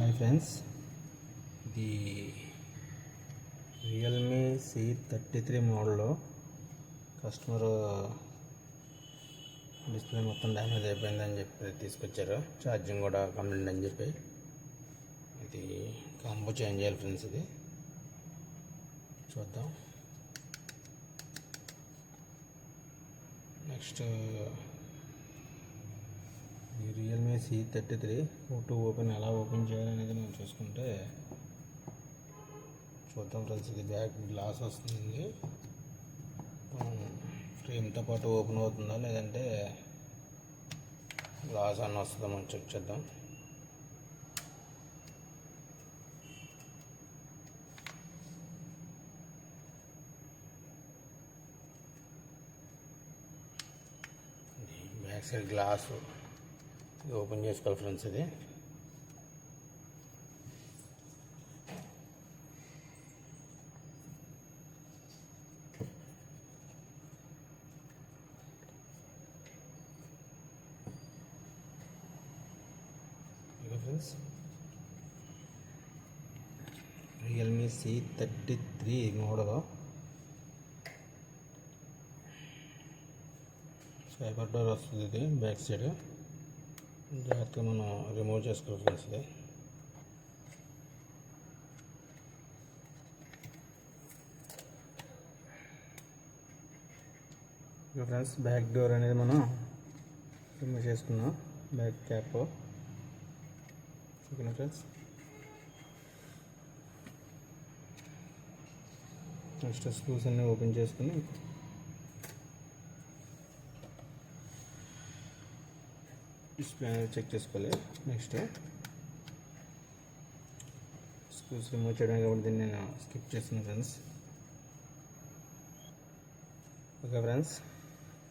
Hi friends ఇది Realme C thirty three మోడల్లో customer display మొత్తం డ్యామేజ్ అయిపోయిందని చెప్పి తీసుకొచ్చారు. ఛార్జింగ్ కూడా కంప్లైంట్ అని చెప్పి. ఇది కాంబో చేంజ్ చేయాలి ఫ్రెండ్స్ ఇది. చూద్దాం. నెక్స్ట్ ఈ realme C thirty three to open ఎలా ఓపెన్ చేయాలనేది మనం చూసుకుంటే చూద్దాం ఫ్రెండ్స్ ఇది బ్యాక్ గ్లాస్ వస్తుంది. ఫ్రేమ్తో పాటు ఓపెన్ అవుతుందా లేదంటే గ్లాస్ అన్న వస్తుందా మనం చెక్ చేద్దాం. బ్యాక్ సైడ్ గ్లాసు ఓపెన్ చేసుకోవాలి ఫ్రెండ్స్ ఇది. Friends. Realme C thirty three model. Cyber door వస్తుంది ఇది బ్యాక్ సైడ్ జాగ్రత్తగా మనం రిమూవ్ చేసుకోవాలి ఫ్రెండ్స్ ఇది ఇక ఫ్రెండ్స్ బ్యాక్ డోర్ అనేది మనం రిమూవ్ చేసుకున్నాం. బ్యాక్ క్యాప్ ఓకేనా ఫ్రెండ్స్ నెక్స్ట్ స్క్రూస్ అన్నీ ఓపెన్ చేసుకుని డిస్ప్లే చెక్ చేసుకోవాలి నెక్స్ట్ స్క్రూస్ రిమూవ్ చేయడానికి కాబట్టి దీన్ని నేను స్కిప్ చేస్తున్నాను ఫ్రెండ్స్ ఓకే ఫ్రెండ్స్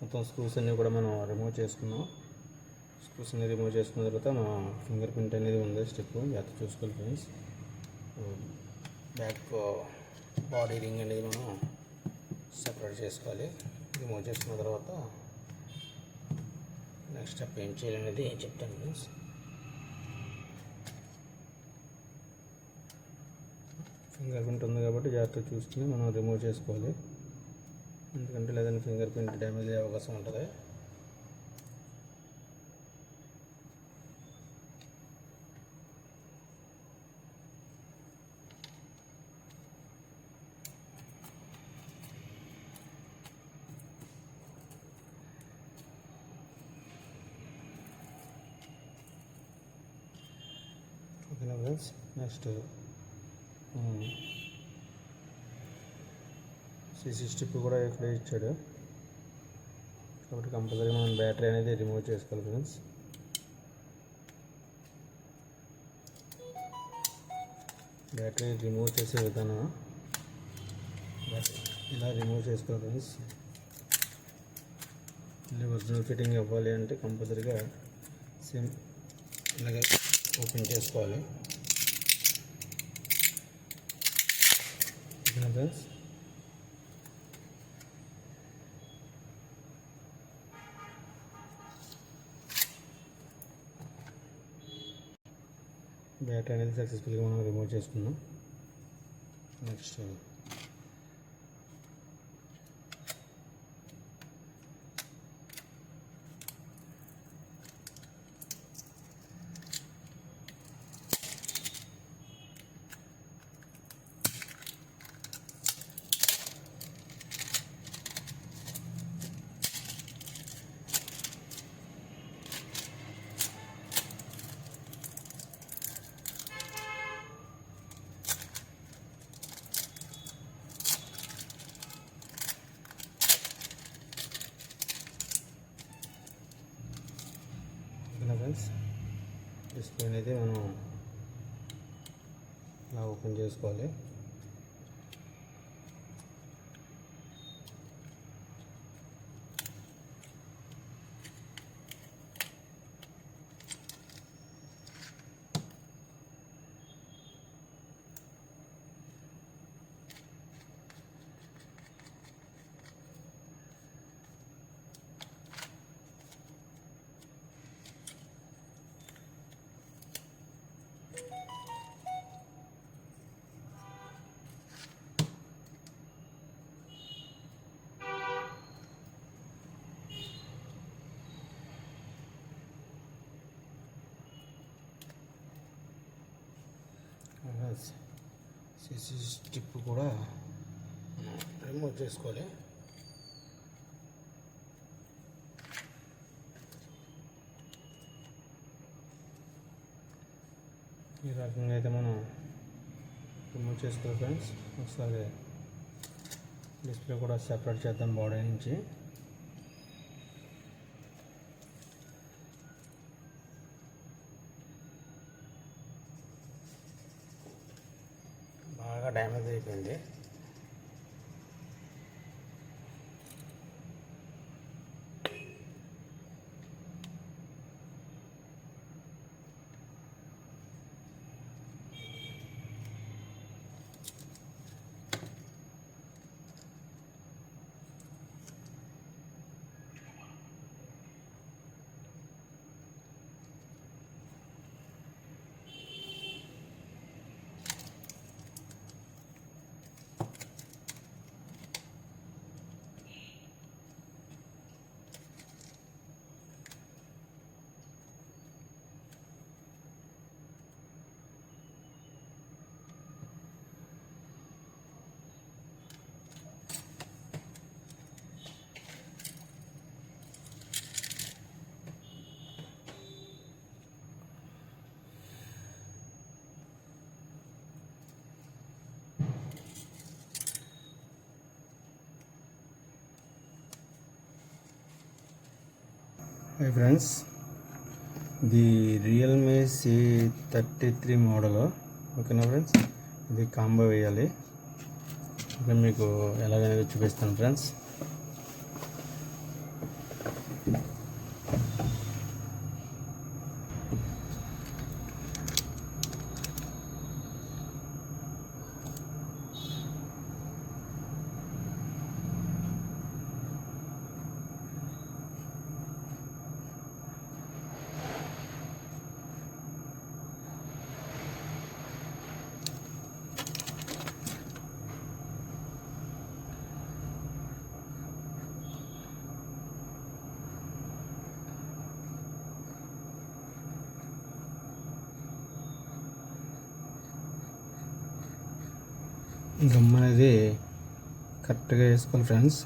మొత్తం స్క్రూస్ అన్నీ కూడా మనం రిమూవ్ చేసుకున్నాం. స్క్రూస్ అన్ని రిమూవ్ చేసుకున్న తర్వాత మన ఫింగర్ ప్రింట్ అనేది ఉంది స్టెప్ జాగ్రత్త చూసుకోవాలి ఫ్రెండ్స్ బ్యాక్ బాడీ రింగ్ అనేది మనం సెపరేట్ చేసుకోవాలి. రిమూవ్ చేసుకున్న తర్వాత నెక్స్ట్ స్టెప్ ఏం చేయాలనేది చెప్తాను ఫ్రెండ్స్ ఫింగర్ ప్రింట్ ఉంది కాబట్టి జాగ్రత్తగా చూసుకుని మనం రిమూవ్ చేసుకోవాలి. ఎందుకంటే లేదంటే ఫింగర్ ప్రింట్ డ్యామేజ్ అయ్యే అవకాశం ఉంటుంది. ఓకేనా ఫ్రెండ్స్? నెక్స్ట్. సిసి స్టిప్ కూడా ఇక్కడ ఇచ్చాడు. కాబట్టి కంపల్సరీ మనం బ్యాటరీ అనేది రిమూవ్ చేసుకోవాలి ఫ్రెండ్స్. బ్యాటరీ రిమూవ్ చేసే విధానం. బ్యాటరీ ఇలా రిమూవ్ చేసుకోవాలి ఫ్రెండ్స్. మళ్ళీ ఒరిజినల్ ఫిట్టింగ్ ఇవ్వాలి అంటే కంపల్సరీగా సేమ్ ఇలాగే ఓపెన్ చేసుకోవాలి. ఫ్రెండ్స్ బ్యాటరీ అనేది సక్సెస్ఫుల్గా మనం రిమూవ్ చేసుకున్నాం నెక్స్ట్ ఓకేనా ఫ్రెండ్స్ డిస్ప్లే అనేది మనం ఇలా ఓపెన్ చేసుకోవాలి. సిసి స్టిప్ కూడా మనం రిమూవ్ చేసుకోవాలి. ఈ రకంగా అయితే మనం రిమూవ్ చేసుకోవాలి ఫ్రెండ్స్ ఒకసారి డిస్ప్లే కూడా సెపరేట్ చేద్దాం బాడీ నుంచి. బాగా డ్యామేజ్ అయిపోయింది. హాయ్ ఫ్రెండ్స్ ఇది realme C thirty three model ఓకేనా ఫ్రెండ్స్ ఇది కాంబో వేయాలి. ఇప్పుడు మీకు ఎలాగనేది చూపిస్తాను ఫ్రెండ్స్ గమ్ అనేది కరెక్ట్గా వేసుకోవాలి ఫ్రెండ్స్.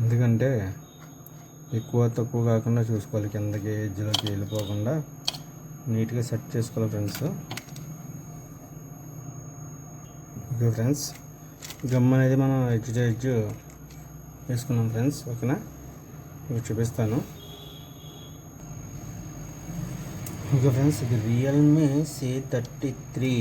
ఎందుకంటే ఎక్కువ తక్కువ కాకుండా చూసుకోవాలి కిందకి ఎడ్జ్లోకి వెళ్ళిపోకుండా నీట్గా సెట్ చేసుకోవాలి ఫ్రెండ్స్. ఓకే ఫ్రెండ్స్ గమ్ అనేది మనం ఎడ్జ్ ఎడ్జ్ వేసుకున్నాం ఫ్రెండ్స్ ఓకేనా? మీకు చూపిస్తాను. ఓకే ఫ్రెండ్స్ ఇది రియల్మీ సి థర్టీ త్రీ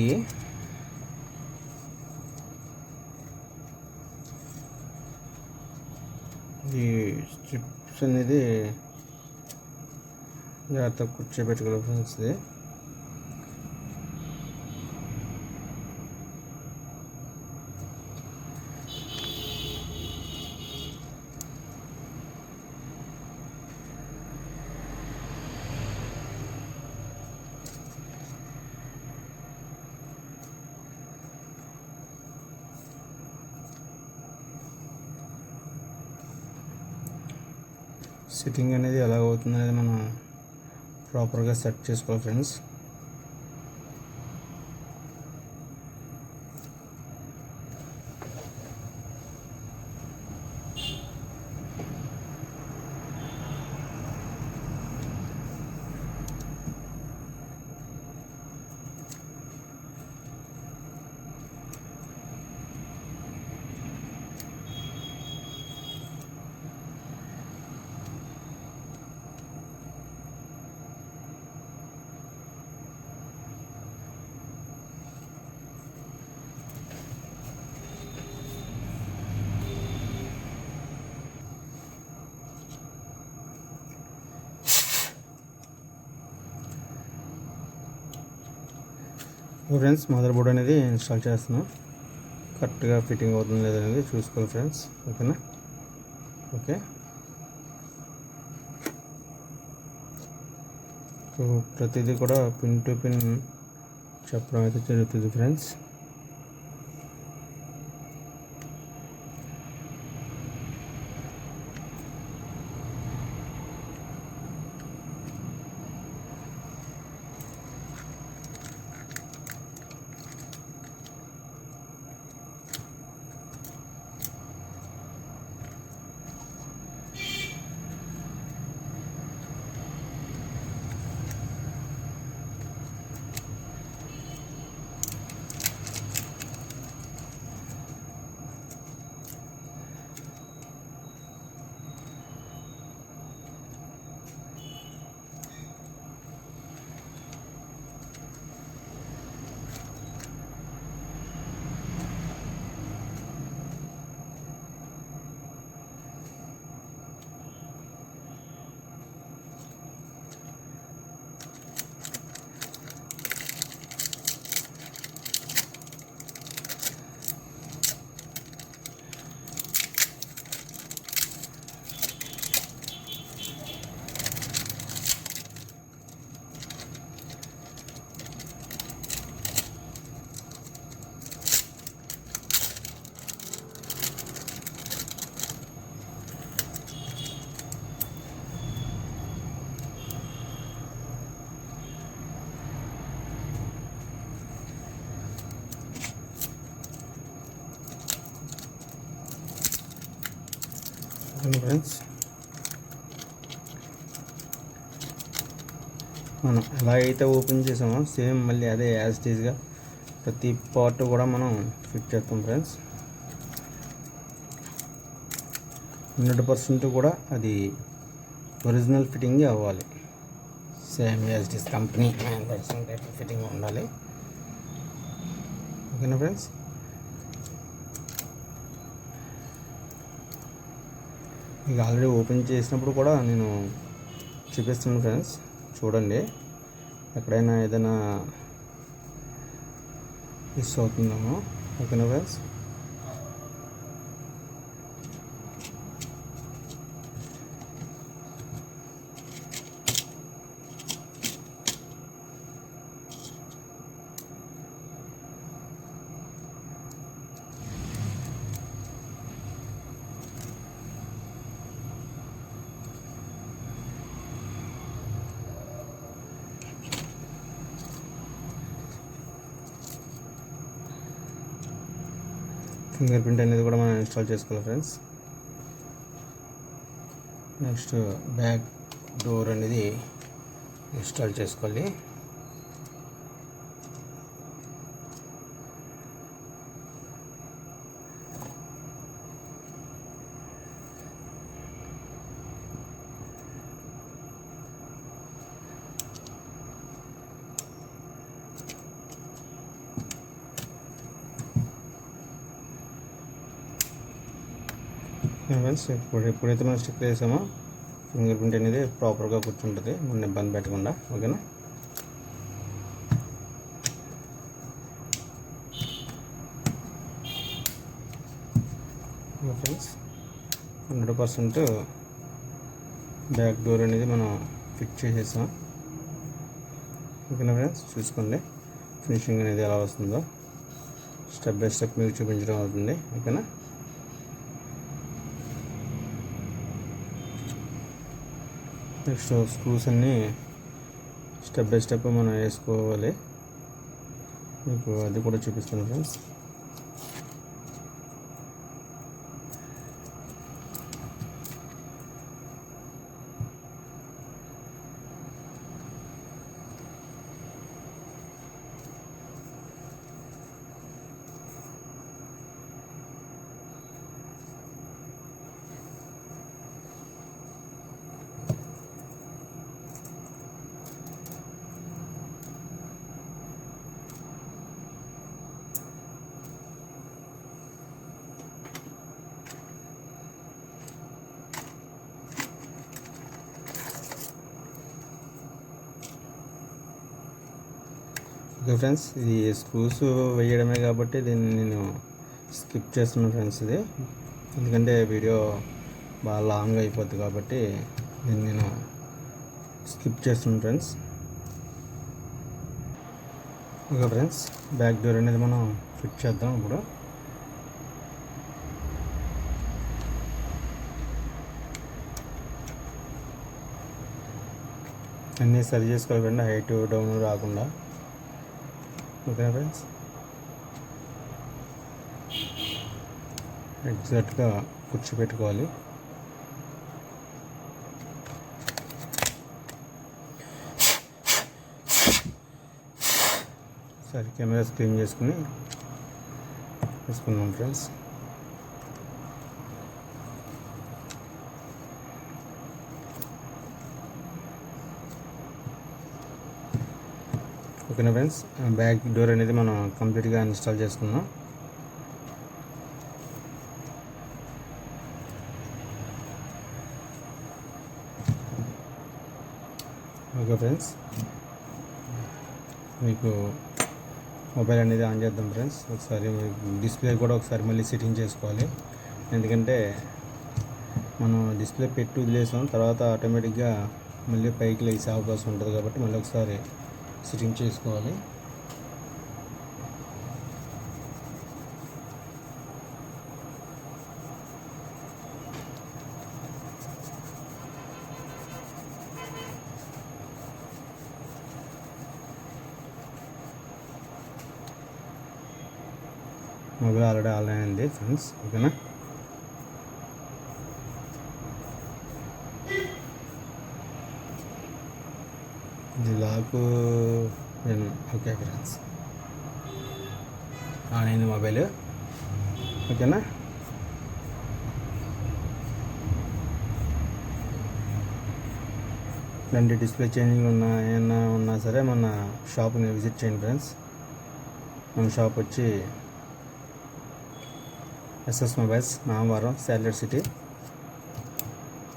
ఈ స్ట్రిప్స్ అనేది జాగ్రత్త కూర్చోబెట్టుకోవాల్సింది సిట్టింగ్ అనేది ఎలా అవుతుంది అనేది మనం ప్రాపర్గా సెట్ చేసుకోవాలి ఫ్రెండ్స్ ఫ్రెండ్స్ మదర్ బోర్డ్ అనేది ఇన్స్టాల్ చేస్తున్నాం. కరెక్ట్గా ఫిట్టింగ్ అవుతుంది లేదనేది చూసుకోండి ఫ్రెండ్స్ ఓకేనా? ఓకే. సో ప్రతిదీ కూడా పిన్ టు పిన్ చెప్పడం అయితే జరుగుతుంది ఫ్రెండ్స్ ఓకేనా ఫ్రెండ్స్ మనం ఎలా అయితే ఓపెన్ చేసామో సేమ్ మళ్ళీ అదే యాజ్ టీజ్గా ప్రతి పార్ట్ కూడా మనం ఫిట్ చేస్తాం ఫ్రెండ్స్ హండ్రెడ్ పర్సెంట్ కూడా అది ఒరిజినల్ ఫిట్టింగ్ అవ్వాలి. సేమ్ యాజ్ టీస్ కంపెనీ హండ్రెడ్ పర్సెంట్ ఫిట్టింగ్ ఉండాలి. ఓకేనా ఫ్రెండ్స్ ఇక ఆల్రెడీ ఓపెన్ చేసినప్పుడు కూడా నేను చూపిస్తున్నాను ఫ్రెండ్స్. చూడండి. ఎక్కడైనా ఏదైనా మిస్ అవుతుందేమో. ఓకేనా ఫ్రెండ్స్? ఫింగర్ ప్రింట్ అనేది కూడా మనం ఇన్స్టాల్ చేసుకోవాలి ఫ్రెండ్స్ నెక్స్ట్ బ్యాక్ డోర్ అనేది ఇన్స్టాల్ చేసుకోవాలి. ఫ్రెండ్స్ ఇప్పుడు ఎప్పుడైతే మనం స్టిక్ చేసామో ఫింగర్ ప్రింట్ అనేది ప్రాపర్గా కూర్చుంటుంది మనం ఇబ్బంది పెట్టకుండా ఓకేనా? Friends hundred percent back door అనేది మనం ఫిట్ చేసేసాం. ఓకేనా ఫ్రెండ్స్ చూసుకోండి. ఫినిషింగ్ అనేది ఎలా వస్తుందో. స్టెప్ బై స్టెప్ మీకు చూపించడం అవుతుంది. ఓకేనా? నెక్స్ట్ స్క్రూస్ అన్నీ స్టెప్ బై స్టెప్ మనం వేసుకోవాలి. మీకు అది కూడా చూపిస్తాను ఫ్రెండ్స్. ఓకే ఫ్రెండ్స్ ఇది స్క్రూస్ వేయడమే కాబట్టి దీన్ని నేను స్కిప్ చేస్తున్నాను ఫ్రెండ్స్ ఇది. ఎందుకంటే వీడియో బాగా లాంగ్ అయిపోద్ది కాబట్టి దీన్ని నేను స్కిప్ చేస్తున్నాను friends. Okay friends back door అనేది మనం ఫిట్ చేద్దాం ఇప్పుడు. అన్నీ సరి చేసుకోవాలి ఫ్రెండ్ హైట్ డౌన్ రాకుండా. ఓకేనా ఫ్రెండ్స్ ఎగ్జాక్ట్గా కూర్చోపెట్టుకోవాలి సరే కెమెరాస్ క్లీన్ చేసుకుని వేసుకున్నాం ఫ్రెండ్స్. ఓకేనా ఫ్రెండ్స్? బ్యాక్ డోర్ అనేది మనం కంప్లీట్గా ఇన్స్టాల్ చేసుకున్నాం ఓకే ఫ్రెండ్స్? మీకు మొబైల్ అనేది ఆన్ చేద్దాం ఫ్రెండ్స్. ఒకసారి డిస్ప్లే కూడా ఒకసారి మళ్ళీ సెట్టింగ్ చేసుకోవాలి. ఎందుకంటే మనం డిస్ప్లే పెట్టి వదిలేసాం తర్వాత ఆటోమేటిక్గా మళ్ళీ పైకి లేచే అవకాశం ఉంటుంది కాబట్టి మళ్ళీ ఒకసారి సిటింగ్ చేసుకోవాలి. మొబైల్ ఆల్రెడీ ఆన్లైన్ ఉంది ఫ్రెండ్స్. ఓకేనా? మీకు నేను- ఓకే ఫ్రెండ్స్ ఆన్ అయింది మొబైల్. ఓకేనా? రెండు డిస్ప్లే చేంజింగ్ ఉన్నా ఏమన్నా ఉన్నా సరే మన షాప్ని విజిట్ చేయండి ఫ్రెండ్స్ మన షాప్ వచ్చి ఎస్ఎస్ మొబైల్స్ నామవరం శాలరీ సిటీ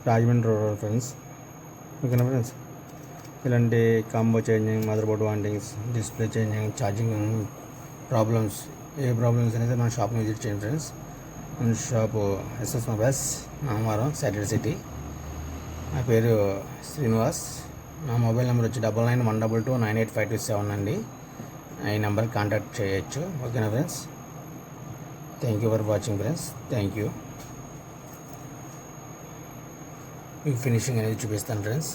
రాజమండ్రి రోడ్ ఫ్రెండ్స్ ఓకేనా ఫ్రెండ్స్ ఇలాంటి కాంబో చేంజింగ్ మదర్ బోర్డ్ వాంటింగ్స్ డిస్ప్లే చేంజింగ్ ఛార్జింగ్ ప్రాబ్లమ్స్ ఏ ప్రాబ్లమ్స్ అనేది మన షాప్ని విజిట్ చేయండి ఫ్రెండ్స్ మన shop SS mobiles Namavaram Saturday city నా పేరు శ్రీనివాస్. నా మొబైల్ నెంబర్ వచ్చి double nine one double two nine eight five two seven అండి. ఈ నెంబర్ కాంటాక్ట్ చేయొచ్చు. ఓకేనా friends thank you for watching friends thank you మీకు ఫినిషింగ్ అనేది చూపిస్తాను friends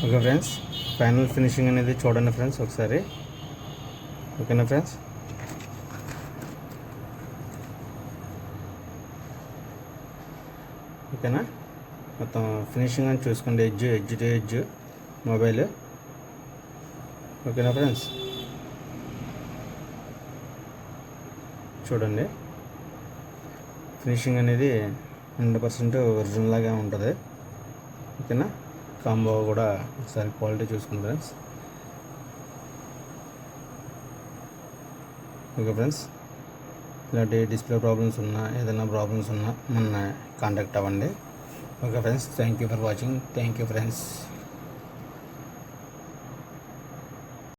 okay friends final finishing అనేది చూడండి ఫ్రెండ్స్ ఒకసారి. ఓకేనా ఫ్రెండ్స్? ఓకేనా? మొత్తం ఫినిషింగ్ అని చూసుకోండి edge edge to edge mobile. ఓకేనా ఫ్రెండ్స్? చూడండి. ఫినిషింగ్ అనేది హండ్రెడ్ పర్సెంట్ ఒరిజినల్ లాగా ఉంటుంది. ఓకేనా? కాంబో కూడా ఒకసారి క్వాలిటీ చూసుకోండి ఫ్రెండ్స్. Okay friends. ఇలాంటి డిస్ప్లే ప్రాబ్లమ్స్ ఉన్నా ఏదైనా ప్రాబ్లమ్స్ ఉన్నా మన కాంటాక్ట్ అవ్వండి. Okay friends. Thank you for watching. Thank you friends.